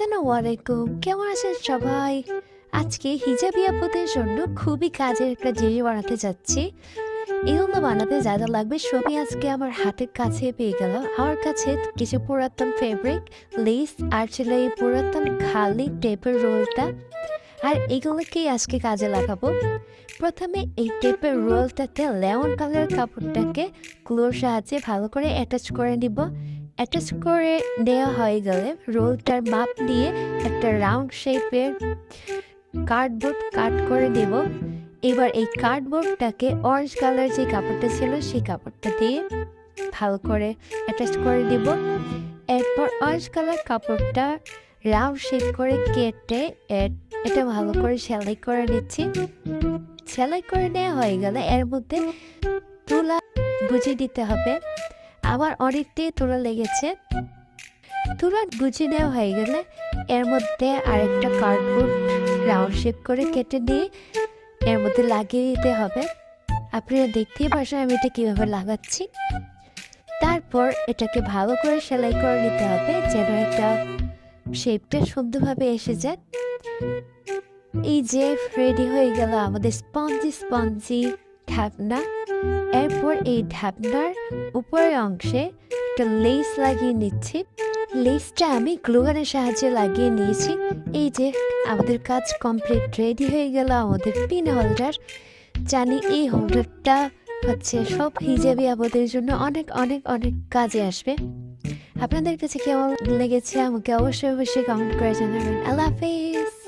আসসালামু আলাইকুম কেমন আছেন সবাই? আজকে হিজাবি আপুদের জন্য খুবই কাজের একটা জিনিস বানাতে যাচ্ছি। এগুলো বানাতে যা যা লাগবে সবই আজকে আমার হাতের কাছে পেয়ে গেল আমার কাছে কিছু পুরাতন ফেব্রিক লেস আর ছিল এই পুরাতন খালি টেপের রোলটা আর এগুলোকেই আজকে কাজে লাগাবো। প্রথমে এই টেপের রোলটাতে লেমন কালার কাপড়টাকে ক্লোর সাহায্যে ভালো করে অ্যাটাচ করে নিব। অ্যাটাচ করে দেওয়া হয়ে গেলে রোলটার মাপ দিয়ে একটা রাউন্ড শেপের কার্ডবোর্ড কাট করে দেব। এবার এই কার্ডবোর্ডটাকে অরেঞ্জ কালার যে কাপড়টা ছিল সেই কাপড়টা দিয়ে ভালো করে অ্যাটাচ করে দেব। এরপর অরেঞ্জ কালার কাপড়টা রাউন্ড শেপ করে কেটে এটা ভালো করে সেলাই করে নিচ্ছি। সেলাই করে নেওয়া হয়ে গেলে এর মধ্যে তুলা বুঝিয়ে দিতে হবে। আমার অনেকটাই তুলা লেগেছে। তুলা বুঝিয়ে দেওয়া হয়ে গেলে এর মধ্যে আরেকটা কার্ডবোর্ড রাউন্ড শেপ করে কেটে দিয়ে এর মধ্যে লাগিয়ে দিতে হবে। আপনারা দেখতেই পারছেন আমি এটা কীভাবে লাগাচ্ছি। তারপর এটাকে ভালো করে সেলাই করে নিতে হবে যেন একটা শেপটা সুন্দরভাবে এসে যায়। এই যে রেডি হয়ে গেল আমাদের স্পঞ্জি স্পঞ্জি ঢাকনা। এরপর এই ঢাকনার উপরের অংশে একটা লেস লাগিয়ে নিচ্ছি। লেসটা আমি গ্লুগানের সাহায্যে লাগিয়ে নিয়েছি। এই যে আমাদের কাজ কমপ্লিট রেডি হয়ে গেল আমাদের পিন হোল্ডার জানি এই হোল্ডারটা হচ্ছে সব হিজাবি আমাদের জন্য অনেক অনেক অনেক কাজে আসবে। আপনাদের কাছে কেমন লেগেছে আমাকে অবশ্যই অবশ্যই কমেন্ট করে জানাবেন। আল্লাহ হাফেজ!